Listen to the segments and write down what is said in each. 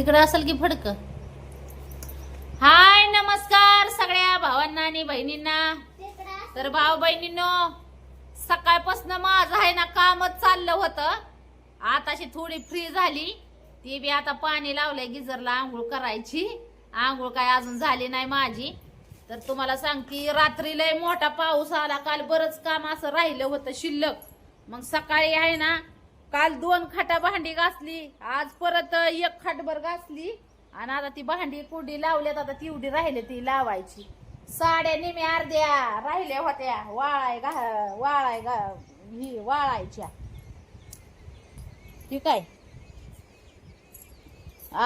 तिकडं असेल की फडक? हाय नमस्कार सगळ्या भावांना आणि बहिणींना. तर भाव बहिणींनो सकाळपासून माझं आहे ना कामच चाललं होतं. आताशी थोडी फ्री झाली. ती बी आता पाणी लावलंय गिजरला आंघोळ करायची. आंघोळ काय अजून झाली नाही माझी. तर तुम्हाला सांगते रात्री लय मोठा पाऊस आला. काल बरंच काम असं राहिलं होतं शिल्लक. मग सकाळी आहे ना काल दोन खाटा भांडी घासली आज परत एक खाटभर घासली. आणि आता ती भांडी कुंडी लावल्यात आता तेवढी राहिली ती लावायची. साड्या निम्या अर्ध्या राहिल्या होत्या वाळाय घा वाळाय घा ही वाळायच्या. ठीक आहे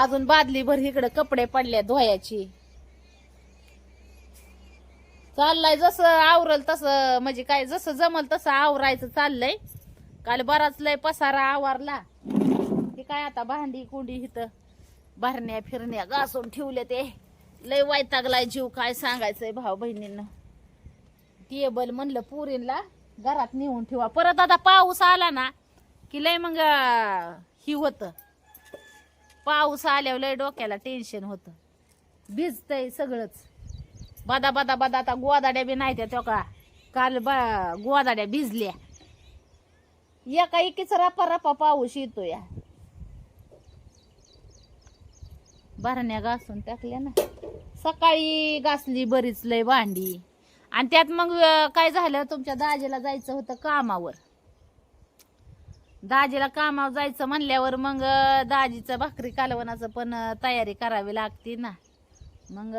अजून बादली भर इकडे कपडे पडले धुवायची. चाललंय जसं आवरल तसं म्हणजे काय जसं जमल तसं आवरायचं चाललंय. काल बराच लय पसारा आवारला. हे काय आता भांडी कुंडी इथं भरण्या फिरण्या घासून ठेवले ते. लय वैतागलाय जीव काय सांगायचंय भाऊ बहिणींना. टेबल म्हणलं पुरीला घरात नेऊन ठेवा. परत आता पाऊस आला ना की लय मग ही होत. पाऊस आल्यावर लय डोक्याला टेन्शन होत. भिजतय सगळंच. बदा बदा बदा आता गोदाड्या बी नाही त्या का. काल बा गोदाड्या भिजल्या. एका एकीच रपा रपा पाऊस येतो या भरण्या घासून टाकल्या ना. सकाळी घासली बरीच लय भांडी. आणि त्यात मग काय झालं तुमच्या दाजीला जायचं होतं कामावर. दाजीला कामावर जायचं म्हणल्यावर मग दाजीचं भाकरी कालवणाचं पण तयारी करावी लागते ना. मग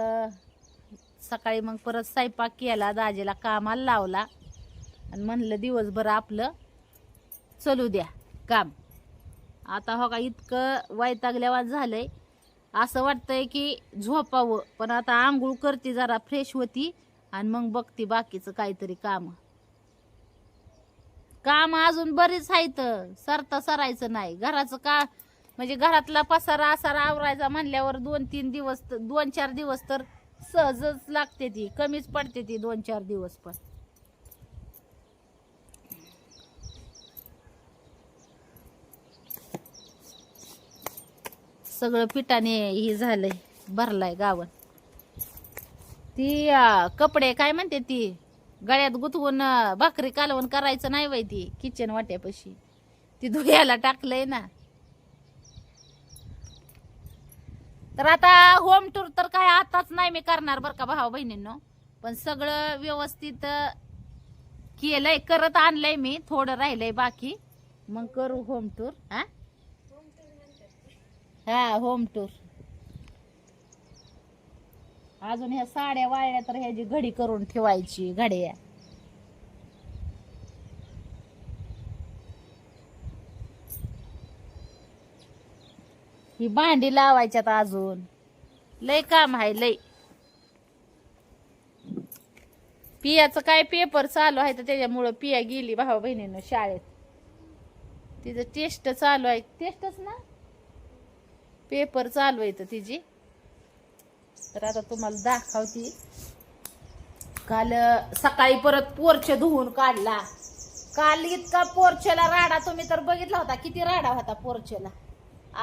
सकाळी मग परत स्वयंपाक केला दाजीला कामाला लावला. आणि म्हणलं दिवसभर आपलं चलू द्या काम. आता हो का इतकं वैतागल्यावर झालंय. असं वाटतंय की झोपावं पण आता आंघोळ करते जरा फ्रेश होती आणि मग बघते बाकीचं काहीतरी काम. काम अजून बरीच आहेत सरता सरायचं नाही. घराचं का म्हणजे घरातला पसारा असारा आवरायचा म्हणल्यावर दोन तीन दिवस दोन चार दिवस तर सहजच लागते ती कमीच पडते ती दोन चार दिवस पण. सगळं पिठाने हे झालंय भरलाय गावन. ती कपडे काय म्हणते ती? गळ्यात गुतवून भाकरी कालवण करायचं नाही बाई ती किचन वाट्यापाशी. ती धुयाला टाकलंय ना. तर आता होम टूर तर काय आताच नाही मी करणार बरं का भाऊ बहिणींनो. पण सगळं व्यवस्थित केलंय करत आणलंय मी थोडं राहिलंय बाकी. मग करू होम टूर हा? हा होम टूर अजून ह्या साड्या वाळल्या तर ह्याची घडी करून ठेवायची घड्या. ही भांडी लावायच्यात अजून. लय काम आहे लय. पियाचं काय पेपर चालू आहे तर त्याच्यामुळं पिया गेली भाऊ बहिणीनं शाळेत. तिचं टेस्ट चालू आहे. टेस्टच ना? पेपर चालू आहे तर तिची. तर आता तुम्हाला दाखवती. काल सकाळी परत पोर्च धुवून काढला. काल इतका पोरचेला राडा तुम्ही तर बघितला होता. किती राडा होता पोरचेला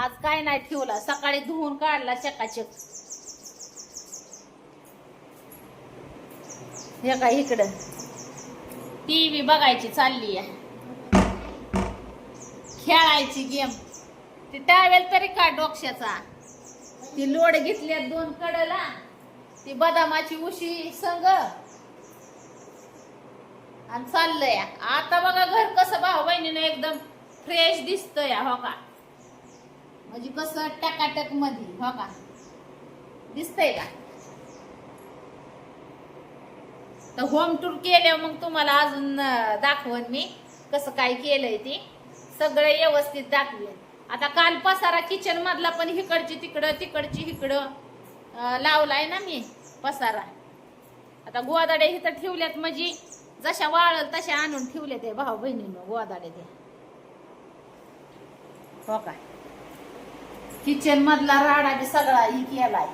आज काय नाही ठेवला. सकाळी धुवून काढला चकाचक हे काय इकडं? टीव्ही बघायची चालली आहे. खेळायची गेम. ती टावेल तरी का डोक्ष्याचा ती लोड घेतली दोन कडला ती बदामाची उशी संग. आणि चाललंय. आता बघा घर कसं भाऊ बहिणीनं एकदम फ्रेश दिसतंय हो का? म्हणजे कसं टकाटकमध्ये हो का? दिसतंय का? तर होम टूर केल्यावर मग तुम्हाला अजून दाखवन मी कसं काय केलंय ते. सगळं व्यवस्थित दाखवेन. आता काल पसारा किचन मधला पण हिकडची तिकडं तिकडची इकडं लावलाय ना मी पसारा. आता गोदाडे इथं ठेवल्यात म्हणजे जशा वाळल तशा आणून ठेवल्या ते भाऊ बहिणीनं गोदाड्या ते. हो काय? किचन मधला राडा बी सगळा ही केलाय.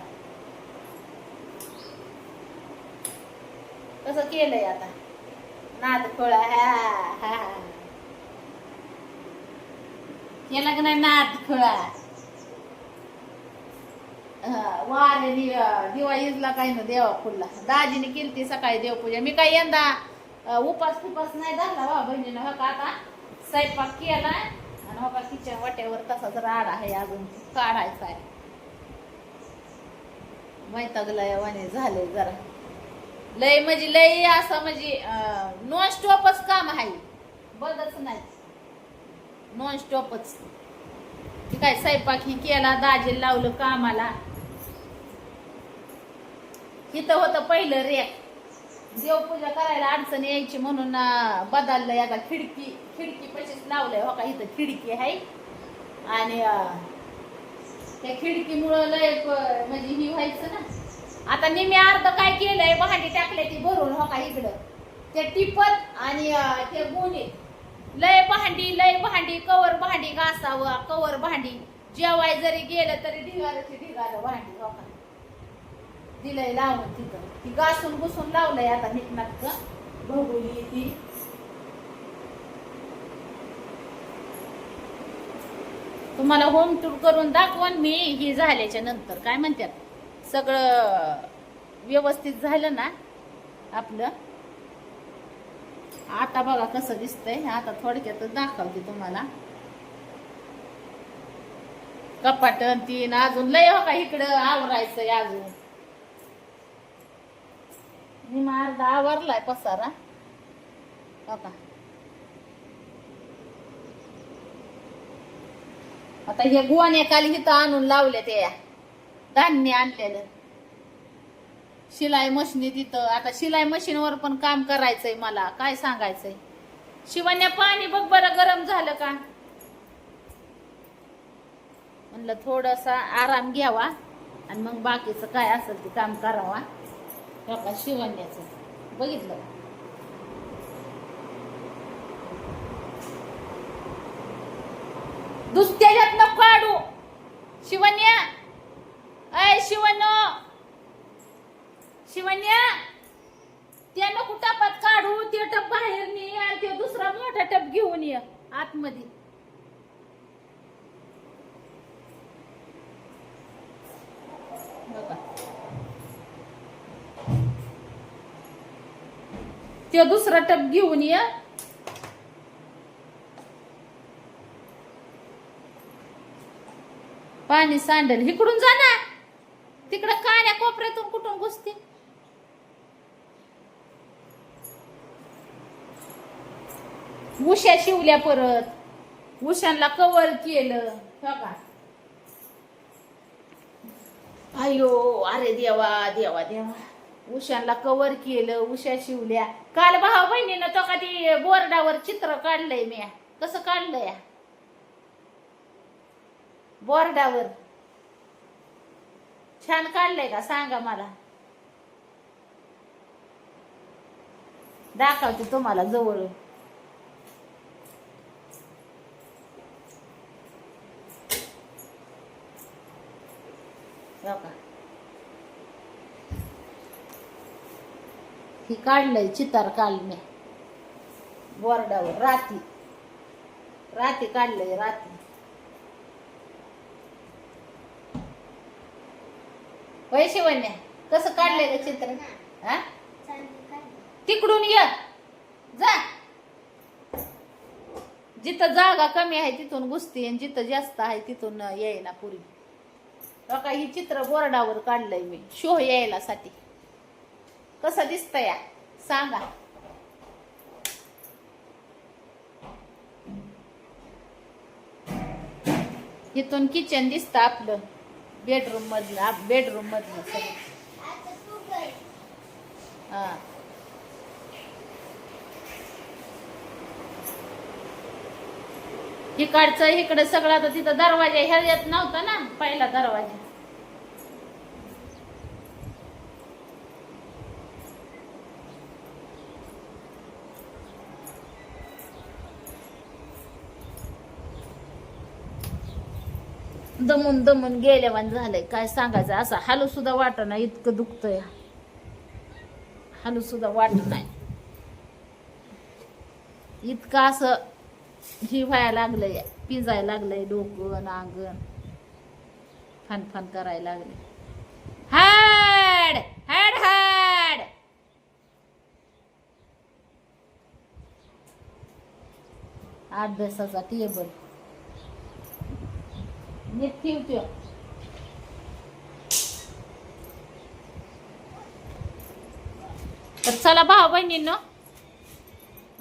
कसं केलंय आता? नाद खोळा हा हा. केला का नाही नात खुळा वारे दिवाळीला काही दिवा इजला ना देवा फुलला. दाजीने केली ती सकाळी देवपूजा. मी काय यंदा उपास उपास नाही झाला बा बहिणीनं हो का आता? स्वयंपाक केला आणि हो का किचन वाट्यावर तसाच राड आहे अजून. काढायचा आहे. वैतागलाय वाने झाले जरा. लय म्हणजे लय असं म्हणजे नॉन स्टॉपच काम आहे. बदच नाही. नॉन स्टॉपच काय स्वयंपाक ही केला दाजी लावलं कामाला. इथं होतं पहिलं रेक देवपूजा करायला अडचण यायची म्हणून बदललं बदललंय आता खिडकी खिडकी पशीच लावलंय हो का इथं खिडकी आहे. आणि त्या खिडकीमुळं लय प- म्हणजे ही व्हायचं ना. आता निम्मे अर्ध काय केलंय भांडी टाकले ती भरून हो का इकडं. ते टिपत आणि ते गोणे. लय भांडी लय भांडी कवर भांडी घासावं कवर भांडी. जेवाय जरी गेलं तरी ढिगाराची ढिगार भांडी लोकांना. दिलंय लावून तिथं. ती घासून घुसून लावलंय आता नीटनाटक बघुली ती तुम्हाला होम टूर करून दाखवून मी ही झाल्याच्यानंतर. काय म्हणतात? सगळं व्यवस्थित झालं ना आपलं? आता बघा कसं दिसतंय. आता थोडक्यातच दाखवते तुम्हाला. कपाट तीन अजून लय हो का इकडं आवरायचंय अजून. मी अर्धा आवरलाय पसारा. हो का आता हे गुवाने काली इथं आणून लावले ते धान्य आणलेलं. शिलाई मशीनी तिथं. आता शिलाई मशीनवर पण काम करायचंय मला. काय सांगायचंय? शिवण्या पाणी बघ बरं गरम झालं का? म्हणलं थोडासा आराम घ्यावा. आणि मग बाकीचं काय असेल ते काम करावा. बाबा शिवण्याचं. बघितलं? दुसऱ्या नको काढू. शिवन्या अय शिवण्य शिवन्या त्या नको टपात काढू ते टप बाहेर ने आणि ते दुसरा मोठा टप घेऊन ये आतमध्ये. बघा. ते दुसरा टप घेऊन ये. पाणी सांडल. इकडून जा ना. तिकडं कान्या कोपऱ्यातून कुठून घुसते? उशा शिवल्या परत. उशांना कवर केलं. हो का? अयो अरे देवा देवा देवा. उशांना कवर केलं उशा शिवल्या. काल भाऊ बहिणीनं तो का ती बोर्डावर चित्र काढलंय मी कसं काढलंय? बोर्डावर. छान काढलंय का? सांगा मला. दाखवते तुम्हाला जवळ हो का ही काढलंय चितार काल मी बोर्डावर राती. राती काढलंय राती. होय शिवण्या कसं काढलंय का चित्र? हा? तिकडून ये. जा. जिथं जागा कमी आहे तिथून घुसते आणि जिथं जास्त आहे तिथून येईना पुरी. बघा ही चित्र बोर्डावर काढलंय मी. शो यायला साठी. कसं दिसतंय या? सांगा. इथून किचन दिसतं आपलं. बेडरूम मधलं बेडरूम मधलं सगळं. हा. इकडचं इकडे सगळं आता तिथं दरवाजा ह्याच्यात नव्हता ना? पहिला दरवाजा. दमून दमून गेल्यावान झालंय. काय सांगायचं? असं हालू सुद्धा वाट नाही इतकं दुखतंय. हालू सुद्धा वाट नाही. इतकं असं ही व्हायला लागलंय पिंजायला लागलंय डोकं नांगण फन फन करायला लागले हाड! हाड हाड! अभ्यासाचा टेबल नीट ठेवतो तर चला भाऊ बहिणींनो.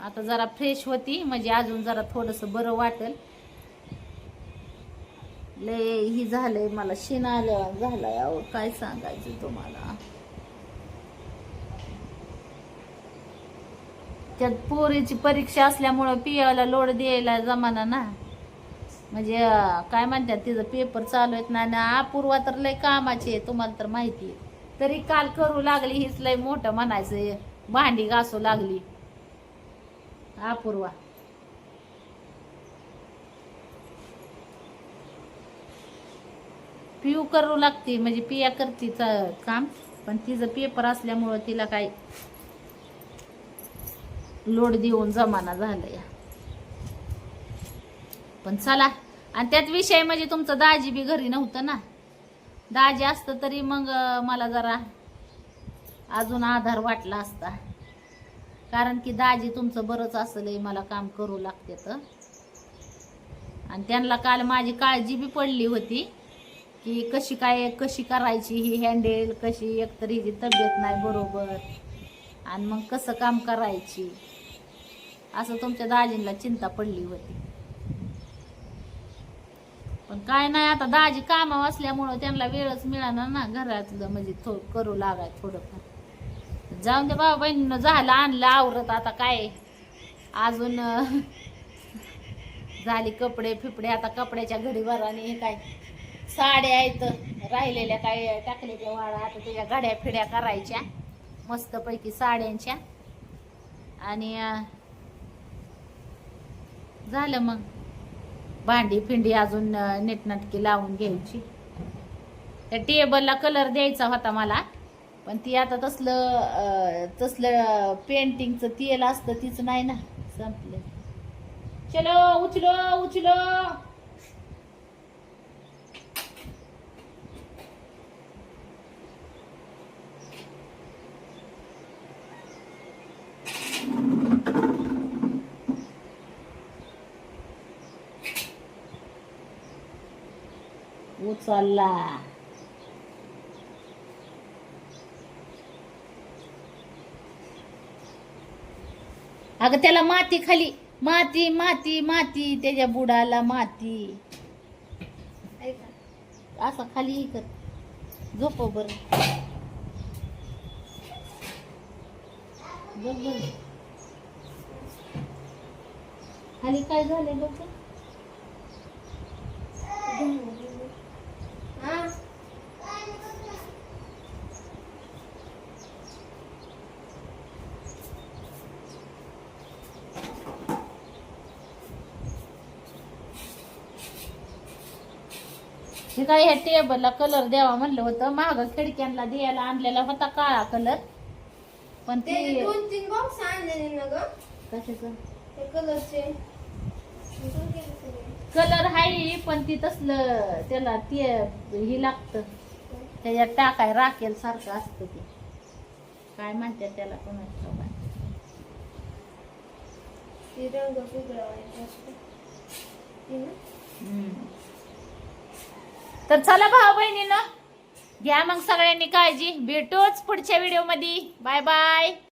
आता जरा फ्रेश होती म्हणजे अजून जरा थोडस बरं वाटेल. लय ही झालंय मला शिन आल्यावर झालाय अहो काय सांगायचं तुम्हाला. त्यात पोरीची परीक्षा असल्यामुळं पियाला लोड द्यायला जमाना ना. म्हणजे काय म्हणतात तिचं पेपर चालू आहेत ना ना अपूर्वा तर लय कामाची आहे तुम्हाला तर माहिती आहे. तरी काल करू लागली हीच लय मोठं म्हणायचं भांडी घासू लागली. अपूर्वा. पिऊ करू लागते म्हणजे पिया करते काम. पण तिचं पेपर असल्यामुळं तिला काही लोड देऊन जमाना झालं या पण चला. आणि त्यात विषय म्हणजे तुमचं दाजी बी घरी नव्हतं ना. दाजी असतं तरी मग मला जरा अजून आधार वाटला असता. कारण की दाजी तुमचं बरंच असलं मला काम करू लागते तर. आणि त्यांना काल माझी काळजी बी पडली होती की कशी काय कशी करायची ही हँडेल कशी एकतर हिची तब्येत नाही बरोबर. आणि मग कसं काम करायची? असं तुमच्या दाजींना चिंता पडली होती. पण काय नाही आता दाजी कामावर असल्यामुळं त्यांना वेळच मिळाला ना घरातलं म्हणजे थो करू लागाय थोडंफार. जाऊन दे बाबा बहिणीनं झालं आणलं आवरत आता काय. अजून झाले झाली कपडे फिपडे आता कपड्याच्या घडीभराने हे काय. साड्या आहेत राहिलेल्या काय टाकलेल्या वाळा आता त्याच्या घड्या फिड्या करायच्या. मस्तपैकी साड्यांच्या. आणि झालं मग. भांडी फिंडी अजून नेटनाटकी लावून घ्यायची. त्या टेबलला कलर द्यायचा होता मला. पण ती आता तसलं तसलं पेंटिंगचं तेल असतं तीच नाही ना. संपलं. चलो उचलो उचलो. चालला. अगं त्याला माती खाली. माती माती माती त्याच्या बुडाला माती. असा खाली कर. झोप बर. खाली काय झालंय बघ. हे काय ह्या टेबलला कलर द्यावा म्हणलं होतं. माग खिडक्यांना द्यायला आणलेला होता काळा कलर. पण ते दोन तीन बॉक्स आणलेले ना ग. कशाचं? ते कलरचे कलर आहे पण ती तसलं त्याला ते हे लागतं. त्याच्यात टाकाय राखेल सारखं असतं ते. काय म्हणतात त्याला कोणाच ते रंग वेगळा ते ना? तर चला भाऊ बहिणीनं घ्या मग सगळ्यांनी काळजी. भेटूच पुढच्या व्हिडिओमध्ये. Bye bye